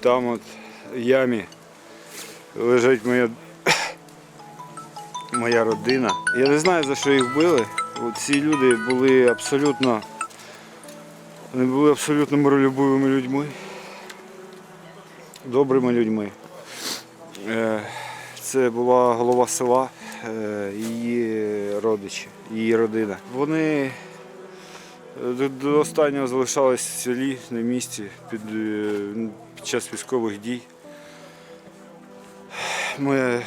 Там от в ямі лежить моя, моя родина. Я не знаю, за що їх вбили. От ці люди були абсолютно, вони були абсолютно миролюбивими людьми, добрими людьми. Е, Це була голова села, е, її родичі, її родина. Вони до, до останнього залишались в селі на місці під, е, під час військових дій. Моя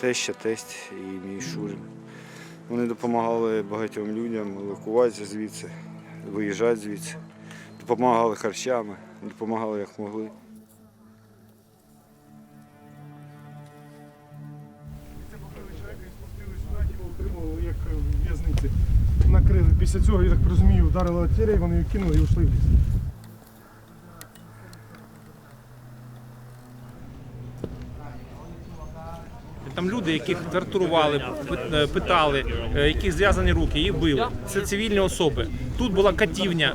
теща, тесть і мій Шурин. Вони допомагали багатьом людям евакуватися звідси, виїжджати звідси, допомагали харчами, допомагали як могли. Це чоловіка і спустили сюди, його утримували як в'язниці. Після цього, я так розумію, вдарила артилерія, вони її кинули і ушли в ліс. Там люди, яких тортурували, е, питали, е, яких зв'язані руки, їх били. Це цивільні особи. Тут була катівня.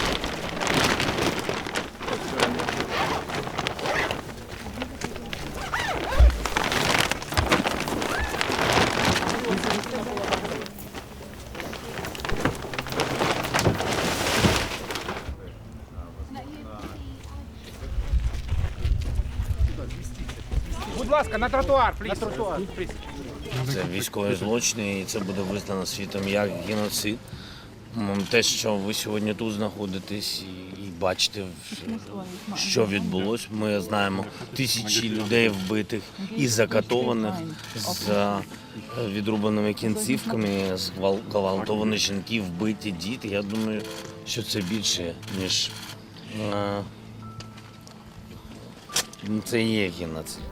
ласка, на тротуар, пліс. На тротуар. Це військові злочини, і це буде визнано світом як геноцид. Те, що ви сьогодні тут знаходитесь і, і бачите, що відбулось. Ми знаємо тисячі людей вбитих і закатованих з е, відрубаними кінцівками, зґвалтовані жінки, вбиті діти. Я думаю, що це більше, ніж е, це є геноцид.